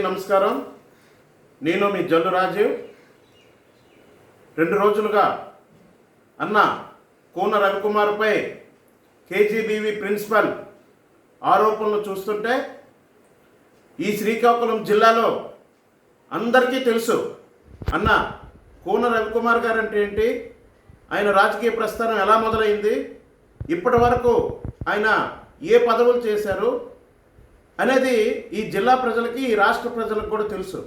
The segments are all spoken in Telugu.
నమస్కారం. నేను మీ జల్లు రాజీవ్. రెండు రోజులుగా అన్న కూన రవికుమార్పై కేజీబీవి ప్రిన్సిపల్ ఆరోపణలు చూస్తుంటే ఈ శ్రీకాకుళం జిల్లాలో అందరికీ తెలుసు అన్న కూన రవికుమార్ గారు అంటే ఏంటి? ఆయన రాజకీయ ప్రస్థానం ఎలా మొదలైంది? ఇప్పటి వరకు ఆయన ఏ పదవులు చేశారు? అనేది ఈ జిల్లా ప్రజలకి ఈ రాష్ట్ర ప్రజలకు కూడా తెలుసు.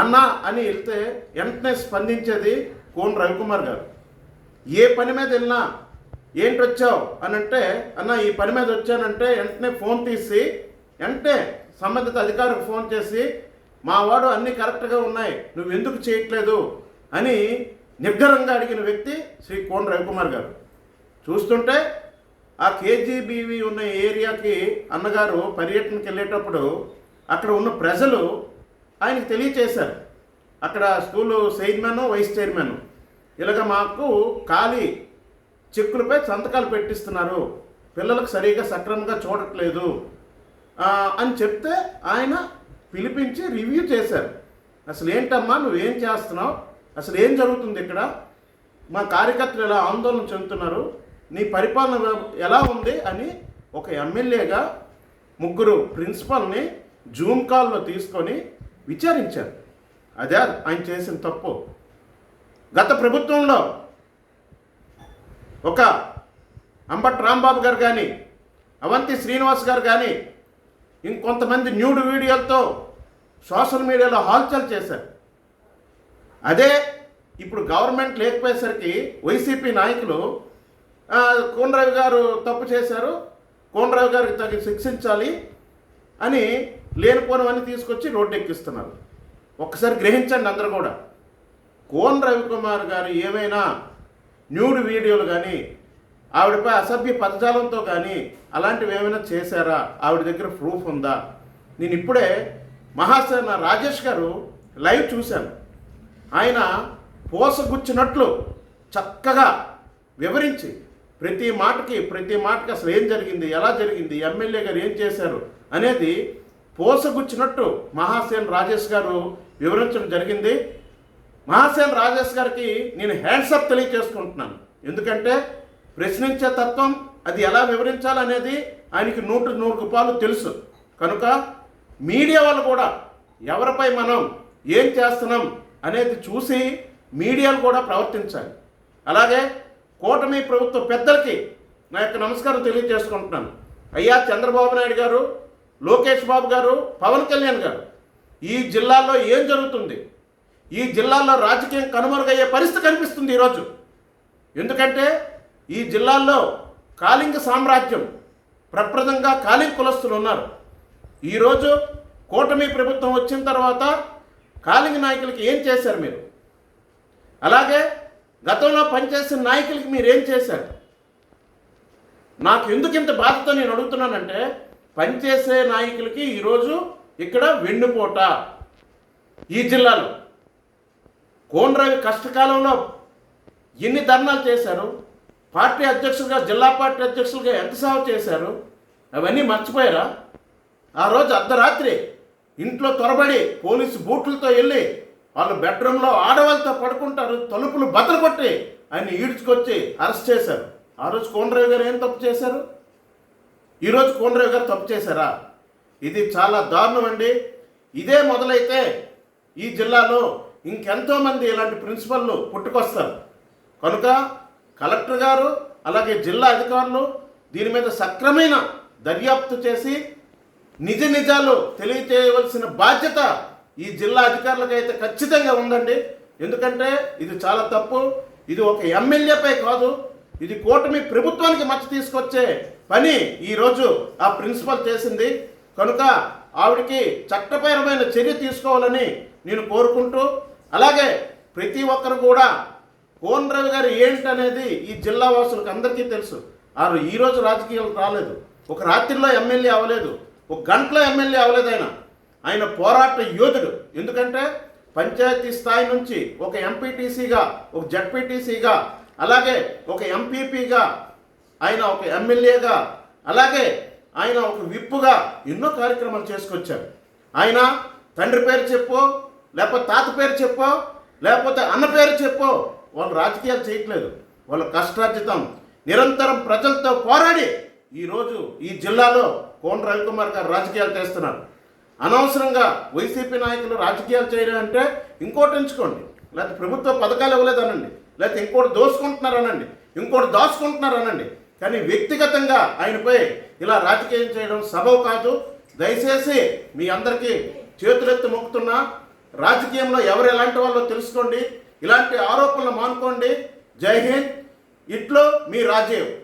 అన్న అని వెళ్తే వెంటనే స్పందించేది కోన్ రవికుమార్ గారు. ఏ పని మీద వెళ్ళినా ఏంటి వచ్చావు అని అంటే అన్న ఈ పని మీద వచ్చానంటే వెంటనే ఫోన్ తీసి వెంటనే సంబంధిత అధికారికి ఫోన్ చేసి మా వాడు అన్నీ కరెక్ట్గా ఉన్నాయి నువ్వు ఎందుకు చేయట్లేదు? అని నిర్ఘరంగా అడిగిన వ్యక్తి శ్రీ కోన్ రవికుమార్ గారు. చూస్తుంటే ఆ కేజీబీవి ఉన్న ఏరియాకి అన్నగారు పర్యటనకి వెళ్ళేటప్పుడు అక్కడ ఉన్న ప్రజలు ఆయనకు తెలియచేశారు. అక్కడ స్కూలు చైర్మన్ వైస్ చైర్మన్ ఇలాగ మాకు ఖాళీ చెక్కులపై సంతకాలు పెట్టిస్తున్నారు. పిల్లలకు సరిగా సక్రమంగా చూడట్లేదు. అని చెప్తే ఆయన పిలిపించి రివ్యూ చేశారు. అసలు ఏంటమ్మా నువ్వేం చేస్తున్నావు? అసలు ఏం జరుగుతుంది ఇక్కడ? మా కార్యకర్తలు ఎలా ఆందోళన చెందుతున్నారు? నీ పరిపాలన ఎలా ఉంది అని ఒక ఎమ్మెల్యేగా ముగ్గురు ప్రిన్సిపల్ని జూమ్ కాల్లో తీసుకొని విచారించారు. అదే ఆయన చేసిన తప్పు. గత ప్రభుత్వంలో ఒక అంబట్ రాంబాబు గారు కానీ అవంతి శ్రీనివాస్ గారు కానీ ఇంకొంతమంది న్యూడ్ వీడియోలతో సోషల్ మీడియాలో హాల్చల్ చేశారు. అదే ఇప్పుడు గవర్నమెంట్ లేకపోయేసరికి వైసీపీ నాయకులు కోనరావు గారు తప్పు చేశారు. కోనరావు గారికి తగిన శిక్షించాలి అని లేనిపోనివన్నీ తీసుకొచ్చి రోడ్డు ఎక్కిస్తున్నారు ఒక్కసారి గ్రహించండి అందరు కూడా. కోన్ రవికుమార్ గారు ఏమైనా న్యూడ్ వీడియోలు కానీ ఆవిడపై అసభ్య పదజాలంతో కానీ అలాంటివి ఏమైనా చేశారా? ఆవిడ దగ్గర ప్రూఫ్ ఉందా? నేను ఇప్పుడే మహాసేన రాజేష్ గారు లైవ్ చూశాను. ఆయన పోసగుచ్చినట్లు చక్కగా వివరించి ప్రతి మాటకి ప్రతి మాటకి అసలు ఏం జరిగింది ఎలా జరిగింది ఎమ్మెల్యే గారు ఏం చేశారు అనేది పోసగుచ్చినట్టు మహాసేన్ రాజేష్ గారు వివరించడం జరిగింది. మహాసేన్ రాజేష్ గారికి నేను హ్యాండ్సప్ తెలియజేసుకుంటున్నాను ఎందుకంటే ప్రశ్నించే తత్వం అది ఎలా వివరించాలనేది ఆయనకి నూట నూరు రూపాయలు తెలుసు. కనుక మీడియా వాళ్ళు కూడా ఎవరిపై మనం ఏం చేస్తున్నాం అనేది చూసి మీడియాలు కూడా ప్రవర్తించాలి. అలాగే కూటమి ప్రభుత్వ పెద్దలకి నా యొక్క నమస్కారం తెలియజేసుకుంటున్నాను. అయ్యా చంద్రబాబు నాయుడు గారు లోకేష్ బాబు గారు పవన్ కళ్యాణ్ గారు ఈ జిల్లాలో ఏం జరుగుతుంది? ఈ జిల్లాలో రాజకీయం కనుమరుగయ్యే పరిస్థితి కనిపిస్తుంది ఈరోజు. ఎందుకంటే ఈ జిల్లాల్లో కాళింగ సామ్రాజ్యం ప్రప్రదంగా కాళింగ కులస్తులు ఉన్నారు. ఈరోజు కూటమి ప్రభుత్వం వచ్చిన తర్వాత కాళింగ నాయకులకి ఏం చేశారు మీరు? అలాగే గతంలో పనిచేసిన నాయకులకి మీరేం చేశారు? నాకు ఎందుకు ఇంత బాధతో నేను అడుగుతున్నానంటే పనిచేసే నాయకులకి ఈరోజు ఇక్కడ వెన్నుపోట. ఈ జిల్లాలో. కోనరావి కష్టకాలంలో ఎన్ని ధర్నాలు చేశారు? పార్టీ అధ్యక్షులుగా జిల్లా పార్టీ అధ్యక్షులుగా ఎంత సేవ చేశారు? అవన్నీ మర్చిపోయారా? ఆ రోజు అర్ధరాత్రి ఇంట్లో త్వరబడి పోలీసు బూట్లతో వెళ్ళి వాళ్ళు బెడ్రూమ్లో ఆడవాళ్ళతో పడుకుంటారు తలుపులు బద్దలు కొట్టి ఆయన ఈడ్చుకొచ్చి అరెస్ట్ చేశారు. ఆ రోజు కోనరావు గారు ఏం తప్పు చేశారు? ఈరోజు కోనరావు గారు తప్పు చేశారా? ఇది చాలా దారుణం అండి. ఇదే మొదలైతే ఈ జిల్లాలో ఇంకెంతోమంది ఇలాంటి ప్రిన్సిపల్లు పుట్టుకొస్తారు. కనుక కలెక్టర్ గారు అలాగే జిల్లా అధికారులు దీని మీద సక్రమైన దర్యాప్తు చేసి నిజ నిజాలు తెలియచేయవలసిన బాధ్యత ఈ జిల్లా అధికారులకు అయితే ఖచ్చితంగా ఉందండి. ఎందుకంటే ఇది చాలా తప్పు. ఇది ఒక ఎమ్మెల్యేపై కాదు. ఇది కూటమి ప్రభుత్వానికి మచ్చ తీసుకొచ్చే పని ఈరోజు ఆ ప్రిన్సిపల్ చేసింది. కనుక ఆవిడకి చట్టపరమైన చర్య తీసుకోవాలని నేను కోరుకుంటూ అలాగే ప్రతి ఒక్కరు కూడా కోన్ రవి గారు ఏంటనేది ఈ జిల్లా వాసులకు అందరికీ తెలుసు. ఆరు ఈరోజు రాజకీయాలు రాజకీయాలకు రాలేదు. ఒక రాత్రిలో ఎమ్మెల్యే అవ్వలేదు. ఒక గంటలో ఎమ్మెల్యే అవ్వలేదు ఆయన. ఆయన పోరాట యోధుడు. ఎందుకంటే పంచాయతీ స్థాయి నుంచి ఒక ఎంపీటీసీగా ఒక జడ్పీటీసీగా అలాగే ఒక ఎంపీపీగా ఆయన ఒక ఎమ్మెల్యేగా అలాగే ఆయన ఒక విప్పుగా ఎన్నో కార్యక్రమాలు చేసుకొచ్చారు. ఆయన తండ్రి పేరు చెప్పో లేకపోతే తాత పేరు చెప్పో లేకపోతే అన్న పేరు చెప్పో వాళ్ళు రాజకీయాలు చేయట్లేదు. వాళ్ళ కష్టార్జితం నిరంతరం ప్రజలతో పోరాడి ఈరోజు ఈ జిల్లాలో కోన రవికుమార్ గారు రాజకీయాలు చేస్తున్నారు. అనవసరంగా వైసీపీ నాయకులు రాజకీయాలు చేయడం అంటే ఇంకోటి ఎంచుకోండి. లేకపోతే ప్రభుత్వ పథకాలు ఇవ్వలేదనండి. లేకపోతే ఇంకోటి దోసుకుంటున్నారనండి. ఇంకోటి దాచుకుంటున్నారనండి. కానీ వ్యక్తిగతంగా ఆయనపై ఇలా రాజకీయం చేయడం సబబు కాదు. దయచేసి మీ అందరికీ చేతులెత్తి మొక్కుతున్నా రాజకీయంలో ఎవరు ఎలాంటి వాళ్ళో తెలుసుకోండి. ఇలాంటి ఆరోపణలు మానుకోండి. జై హింద్. ఇట్లో మీ రాజీవ్.